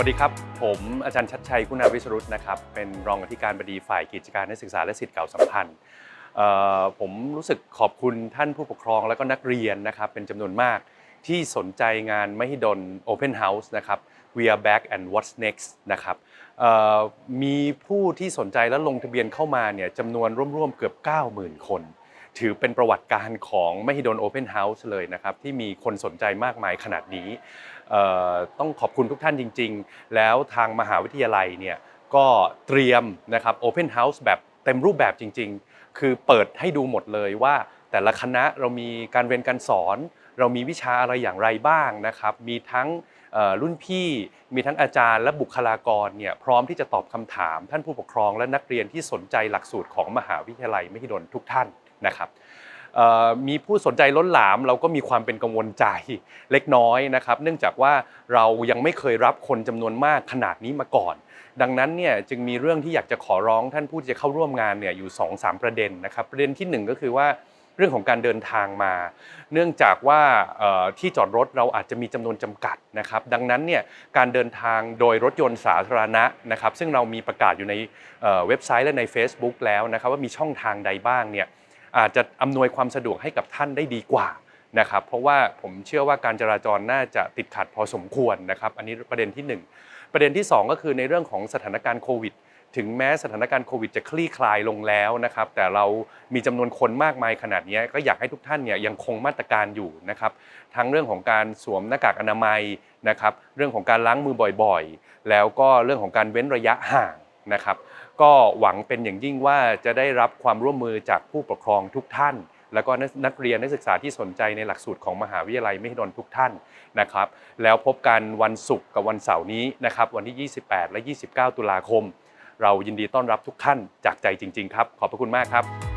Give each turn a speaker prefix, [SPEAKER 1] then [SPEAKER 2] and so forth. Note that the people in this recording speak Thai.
[SPEAKER 1] วัสดีครับ ผมอาจารย์ชัดชัย คุณาวิสรุตนะครับ เป็นรองอธิการบดีฝ่ายกิจการนักศึกษาและสิทธิ์เก่าสัมพันธ์ผมรู้สึกขอบคุณท่านผู้ปกครองและก็นักเรียนนะครับเป็นจำนวนมากที่สนใจงานมหิดล Open House นะครับ We are back and what's next นะครับมีผู้ที่สนใจและลงทะเบียนเข้ามาเนี่ยจำนวนร่วมๆเกือบ 90,000 คน ถือเป็นประวัติการของมหิดล Open House เลยนะครับ ที่มีคนสนใจมากมายขนาดนี้ ต้องขอบคุณทุกท่านจริง ๆ แล้วทางมหาวิทยาลัยเนี่ยก็เตรียมนะครับ Open House แบบเต็มรูปแบบจริง ๆ คือเปิดให้ดูหมดเลยว่า แต่ละคณะเรามีการเรียนการสอน เรามีวิชาอะไรอย่างไรบ้างนะครับ มีทั้งรุ่นพี่มีทั้งอาจารย์และบุคลากรเนี่ยพร้อมที่จะตอบคำถาม ท่านผู้ปกครองและนักเรียนที่สนใจหลักสูตรของมหาวิทยาลัยมหิดลทุกท่าน นะครับมีผู้สนใจล้นหลามเราก็มีความเป็นกังวลใจเล็กน้อยนะครับ เนื่องจากว่าเรายังไม่เคยรับคนจำนวนมากขนาดนี้มาก่อน ดังนั้นเนี่ยจึงมีเรื่องที่อยากจะขอร้องท่านผู้ที่จะเข้าร่วมงานเนี่ยอยู่2อสามประเด็นนะครับ ประเด็นที่หนึ่งก็คือว่าเรื่องของการเดินทางมา เนื่องจากว่าที่จอดรถเราอาจจะมีจำนวนจำกัดนะครับ ดังนั้นเนี่ยการเดินทางโดยรถยนต์สาธารณะนะครับ ซึ่งเรามีประกาศอยู่ในเอ่อเว็บไซต์และใน Facebook แล้วนะครับ ว่ามีช่องทางใดบ้างเนี่ย อาจจะอำนวยความสะดวกให้กับท่านได้ดีกว่านะครับเพราะว่าผมเชื่อว่าการจราจรน่าจะติดขัดพอสมควรนะครับ อันนี้ประเด็นที่หนึ่งประเด็นที่ 2 ก็คือในเรื่องของสถานการณ์โควิดถึงแม้สถานการณ์โควิดจะคลี่คลายลงแล้วนะครับ แต่เรามีจำนวนคนมากมายขนาดนี้ก็อยากให้ทุกท่านเนี่ยยังคงมาตรการอยู่นะครับ ทั้งเรื่องของการสวมหน้ากากอนามัยนะครับ เรื่องของการล้างมือบ่อยๆ แล้วก็เรื่องของการเว้นระยะห่าง นะครับ ก็หวังเป็นอย่างยิ่งว่าจะได้รับความร่วมมือจากผู้ปกครองทุกท่าน แล้วก็นักเรียนนักศึกษาที่สนใจในหลักสูตรของมหาวิทยาลัยมหิดลทุกท่านนะครับ แล้วพบกันวันศุกร์กับวันเสาร์นี้นะครับวันที่ 28 และ 29 ตุลาคม เรายินดีต้อนรับทุกท่านจากใจจริง ๆ ครับ ขอบพระคุณมากครับ